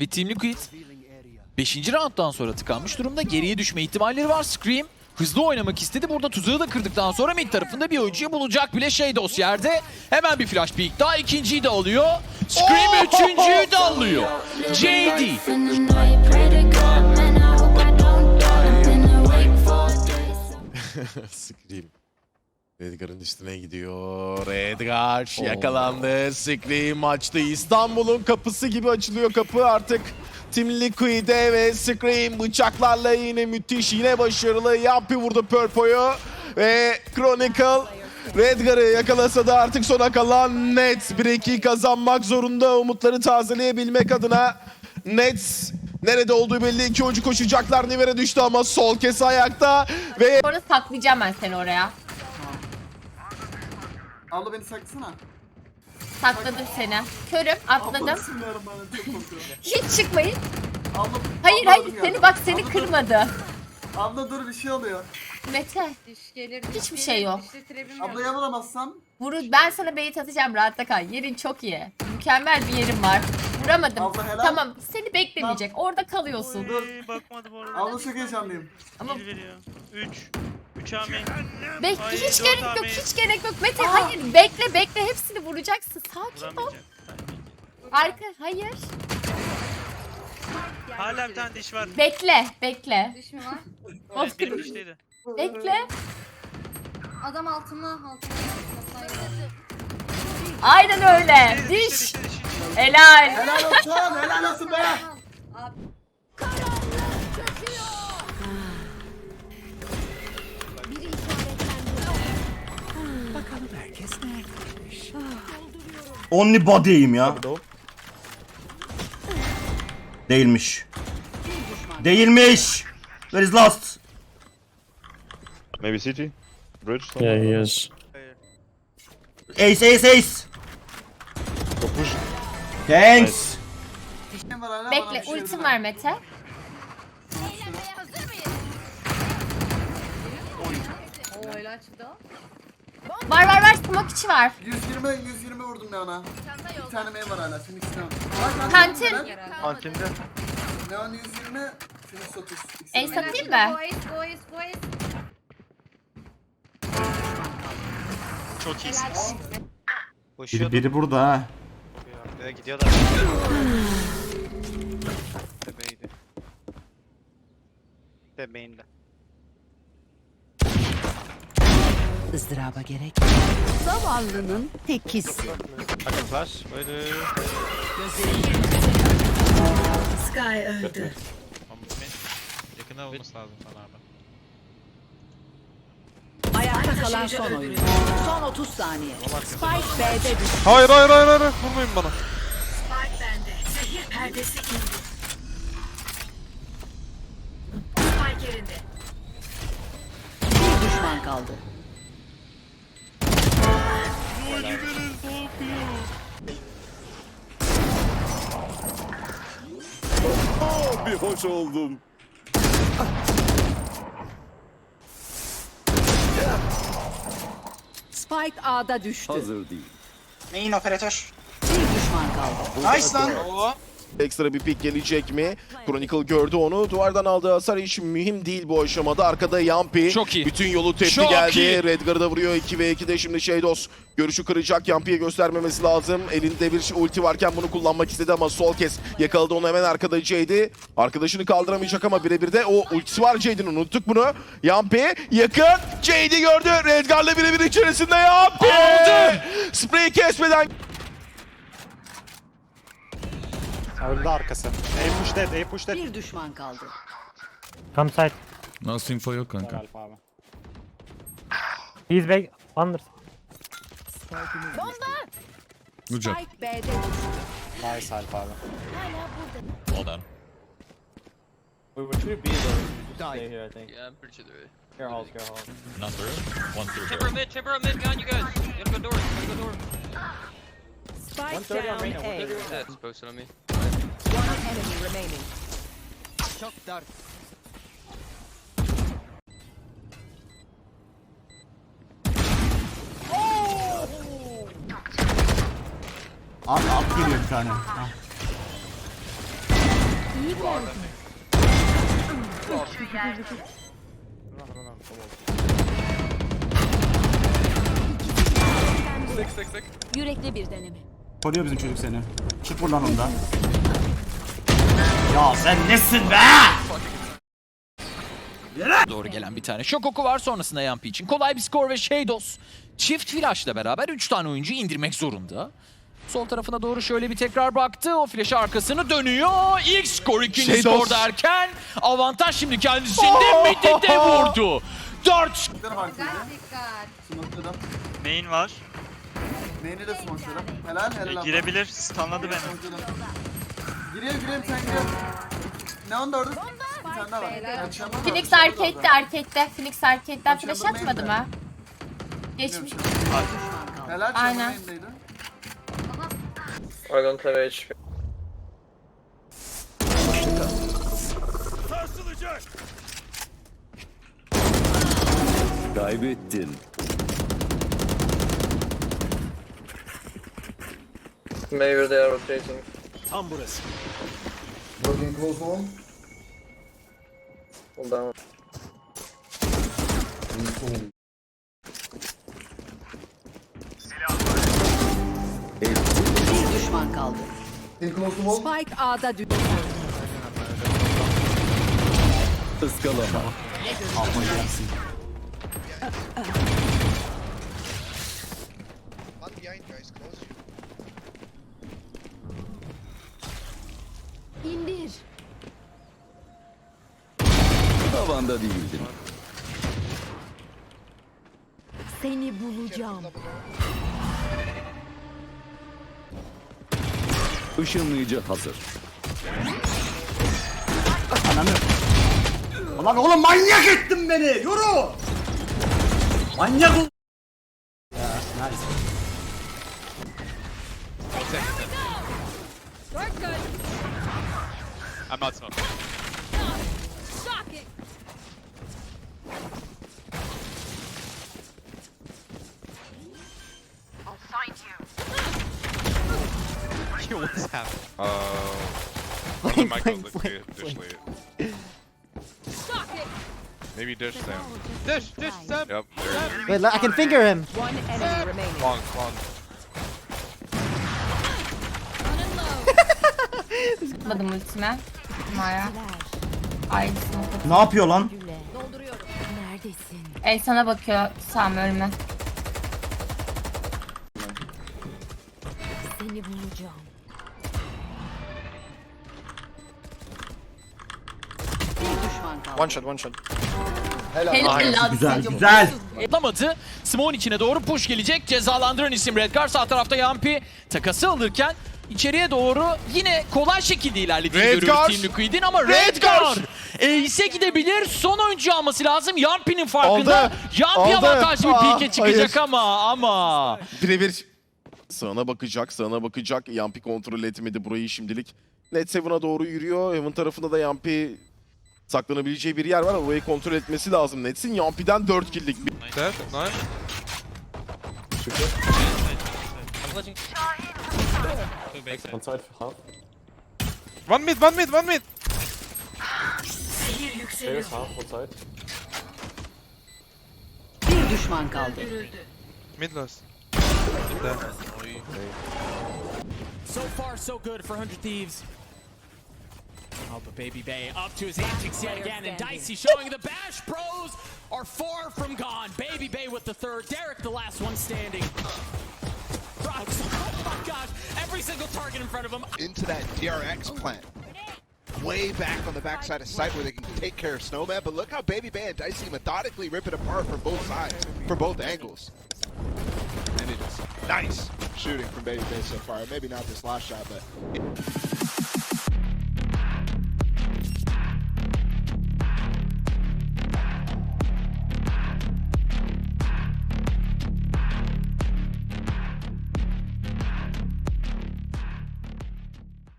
ve Team Liquid 5. rounddan sonra tıkanmış durumda. Geriye düşme ihtimalleri var. Scream hızlı oynamak istedi. Burada tuzağı da kırdıktan sonra mid tarafında bir oyuncuyu bulacak bile Shadows yerde. Hemen bir flash peek daha. ikinciyi de alıyor. Scream üçüncüyü de alıyor. JD. Scream. Edgar'ın üstüne gidiyor. Edgar yakalandı. Scream açtı. İstanbul'un kapısı gibi açılıyor kapı artık. Team Liquid'e ve Scream bıçaklarla yine müthiş, yine başarılı. Yampi vurdu Purpo'yu. Ve Chronicle Redgar'ı yakalasa da artık sona kalan Nets 1-2 kazanmak zorunda. Umutları tazeleyebilmek adına Nets nerede olduğu belli. iki oyuncu koşacaklar. Niver'e düştü ama sol kes ayakta. Ve Sonra saklayacağım ben seni oraya. Abla beni saklasana. Sakladım seni. Körüm, atladım. Abla bismillahirrahmanirrahim çok korkuyorum. Hiç çıkmayın. Abla, Hayır abla hayır adım seni geldi. bak seni Abla dur, kırmadı. Abla dur bir şey oluyor. Mete Diş gelir, Hiçbir şey gelir, yok. dişli trebim Abla yok. vuru ben sana beyit atacağım rahatta kal. Yerin çok iyi. Mükemmel bir yerim var. Vuramadım. Abla helal. Tamam seni beklemeyecek. Orada kalıyorsun. Dur. Oy, bakmadı bu arada. Abla çok heyecanlıyım. Ama Bir veriyor. 3. 3 amin. Bek Ay, hiç gerek yok, abi. hiç gerek yok. Mete hayır bekle bekle hepsini vuracaksın. Sakin ol. Arka hayır. Hala bir tane diş var. Bekle bekle. Diş mi var? Evet, benim dişteydi. Bekle. Adam altına, altına. Aynen öyle. Diş. Helal. Helal olsun, helal olsun be. Only body'yim ya. Değilmiş. Değilmiş. Where is last? Maybe CT? Bridge? Yeah, he is. Ace ace ace. Go push. Thanks. Bekle ultim var Mete. o öyle açtı. Var var var smoke içi var. 120, 120 vurdum Neon'a. Bir tane main var hala. Phoenix Neon. Bak, Kantin. Herhalde. Kantinde. Neon 120, Phoenix 30. İkisi Ace main. atayım Go mı? ace, go ace. Çok iyisin. Biri, biri burada ha. Gidiyorlar. Tepeydi. Tepeyinde. Izdıraba gerek. Zavallının tekizi. Bakın flash. Böyle. Sky öldü. Yakına olması lazım sana abi. Ayakta kalan son oyuncu. Son 30 saniye. Spike B'de düştü. Hayır hayır hayır hayır. Vurmayın bana. Spike bende. Zehir perdesi indi. Spike yerinde. Bir düşman kaldı. Bir hoş oldum. Spike A'da düştü. değil. Main operatör. Bir düşman kaldı. Nice lan. Ekstra bir pik gelecek mi? Chronicle gördü onu. Duvardan aldığı hasar hiç mühim değil bu aşamada. Arkada Yampi. Çok iyi. Bütün yolu tepki Çok geldi. iyi. Redgar'ı da vuruyor. 2 ve 2'de şimdi Shadows. Görüşü kıracak. Yampi'ye göstermemesi lazım. Elinde bir ulti varken bunu kullanmak istedi ama sol kez yakaladı onu hemen arkada Jade'i. Arkadaşını kaldıramayacak ama birebir de o ultisi var Jade'in. Unuttuk bunu. Yampi yakın. Jade'i gördü. Redgar'la birebir içerisinde Yampi. Aldı. Spray'i kesmeden Öldü arkası. A push dead, A push dead. Bir düşman kaldı. Come side. Nasıl info yok kanka. Alfa abi. He's back. Under. Good job. Spike B'de düştü. Nice Alfa abi. Well done. We were too B though. Stay here I think. Yeah, I'm pretty sure they're. Care hold, care hold. Not through. One through. Timber mid, timber mid behind you guys. You gotta go door, you gotta go door. Spike 130 on down main, A. 130 That's posted on me. One enemy remaining. At, at geliyor bir tane. Ah. Yürekli bir deneme. Koruyor bizim çocuk seni. Çık buradan ondan. Ya sen nesin be? Doğru gelen bir tane şok oku var sonrasında Yampi için. Kolay bir skor ve Shadows çift flashla beraber 3 tane oyuncu indirmek zorunda. Sol tarafına doğru şöyle bir tekrar baktı. O flash'ı arkasını dönüyor. İlk skor ikinci Shadows. skor derken avantaj şimdi kendisinde Mid'de vurdu. 4 Dikkat farkıydı. Dikkat. Smoke'ladım. Main var. Main'i de smoke'ladım. Helal helal. abla. Girebilir. Stunladı beni. Giriyor giriyor sen giriyor. Ne onda orada? Bir tane daha var. Phoenix arcade'de orada. arcade'de. Phoenix arcade'den flash Chamber atmadı mı? Geçmiş. Helal Aynen. Aynen. I don't have HP. Kaybettin. Maybe they are rotating. Working close home. Hold down. Bir düşman kaldı. Close. Spike A'da düştü. Iskalama. İndir. Tavanda değildin. Seni bulacağım. Işınlayıcı hazır. Ananı. Ulan oğlum manyak ettin beni. Yürü. Manyak ol. Ya nice. I'm not smoking. Happening? Uh, the mic was like, Maybe dish Sam. Dish, dish Sam. Yep, there Wait, I can finger him. One enemy remaining. Long, long. Atmadım ultime. Maya. Ay. Ne yapıyor lan? Dolduruyorum. Neredesin? El sana bakıyor Sam ölme. Seni bulacağım. One shot, one shot. Helal lan Güzel çocuğum. güzel. Atlamadı. Smoke'un içine doğru push gelecek. Cezalandıran isim Redgar. Sağ tarafta Yampi takası alırken içeriye doğru yine kolay şekilde ilerlediğini Redgar! görüyoruz Team Liquid'in ama Redgar! Ace'e gidebilir. Son oyuncu alması lazım. Yampi'nin farkında. Aldı. Yampi Aldı. avantajlı bir Aa, pike çıkacak hayır. ama ama. Birebir sağına bakacak, sağına bakacak. Yampi kontrol etmedi burayı şimdilik. Net Seven'a doğru yürüyor. Heaven tarafında da Yampi saklanabileceği bir yer var. Orayı kontrol etmesi lazım Nets'in. Yampi'den 4 kill'lik bir Dead, nice. One mid, one mid, one mid. Bir düşman kaldı. Mid last. So far, so good for 100 Thieves. Oh, but Baby Bay up to his antics yet again, and Dicey showing the Bash Bros are far from gone. Baby Bay with the third, Derek the last one standing. Rocks, oh my gosh, every single target in front of him. into that DRX oh. plant. Way back on the backside of site where they can take care of Snowman, but look how Baby Bay and Dicey methodically rip it apart from both sides, from both angles. And it is nice shooting from Baby Bay so far. Maybe not this last shot, but